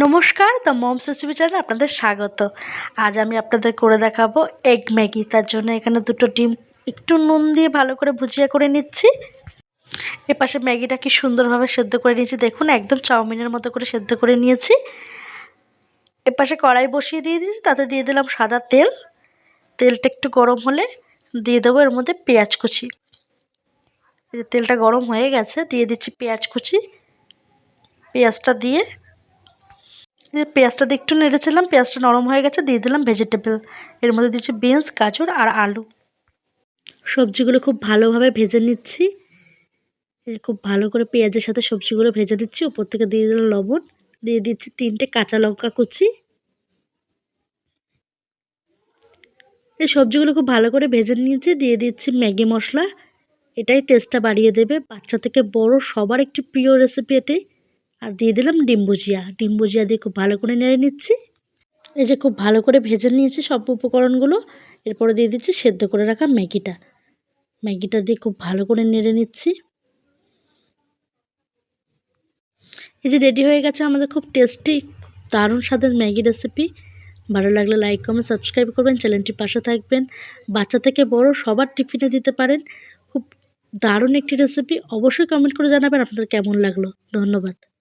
নমস্কার, the moms recipe চ্যানেলে আপনাদের স্বাগত। আজ আমি আপনাদের করে দেখাবো এগ ম্যাগি। তার জন্য এখানে দুটো ডিম একটু নুন দিয়ে ভালো করে ভুজিয়া করে নিচ্ছি। এপাশে ম্যাগিটা কি সুন্দরভাবে সেদ্ধ করে নিয়েছি। দেখুন, একদম চাউমিনের মতো করে সেদ্ধ করে নিয়েছি। এপাশে কড়াই বসিয়ে দিয়ে দিয়েছি, তাতে দিয়ে দিলাম সাদা তেল। তেলটা একটু গরম হলে দিয়ে দেবো এর মধ্যে পেঁয়াজ কুচি। তেলটা গরম হয়ে গেছে, দিয়ে দিচ্ছি পেঁয়াজ কুচি। পেঁয়াজটা দিয়ে পেঁয়াজটা দিয়ে একটু নেড়েছিলাম পেঁয়াজটা নরম হয়ে গেছে, দিয়ে দিলাম ভেজিটেবল এর মধ্যে দিচ্ছি বিনস গাজর আর আলু। সবজিগুলো খুব ভালোভাবে ভেজে নিচ্ছি। খুব ভালো করে পেঁয়াজের সাথে সবজিগুলো ভেজে নিচ্ছি। উপর থেকে দিয়ে দিলাম লবণ, দিয়ে দিচ্ছি তিনটে কাঁচা লঙ্কা কুচি। এই সবজিগুলো খুব ভালো করে ভেজে নিয়েছি, দিয়ে দিচ্ছি ম্যাগি মশলা। এটাই টেস্টটা বাড়িয়ে দেবে। বাচ্চা থেকে বড় সবার একটি প্রিয় রেসিপি এটি আর দিয়ে দিলাম ডিম ভুজিয়া। ডিম ভুজিয়া দিয়ে খুব ভালো করে নেড়ে নিচ্ছি। এই যে খুব ভালো করে ভেজে নিয়েছি সব উপকরণগুলো। এরপরে দিয়ে দিচ্ছি সেদ্ধ করে রাখা ম্যাগিটা। ম্যাগিটা দিয়ে খুব ভালো করে নেড়ে নিচ্ছি। এই যে রেডি হয়ে গেছে আমাদের খুব টেস্টি দারুণ স্বাদের ম্যাগি রেসিপি। ভালো লাগলে লাইক, কমেন্ট, সাবস্ক্রাইব করবেন, চ্যানেলটির পাশে থাকবেন। বাচ্চা থেকে বড় সবার টিফিনে দিতে পারেন। খুব দারুণ একটি রেসিপি। অবশ্যই কমেন্ট করে জানাবেন আপনাদের কেমন লাগল। ধন্যবাদ।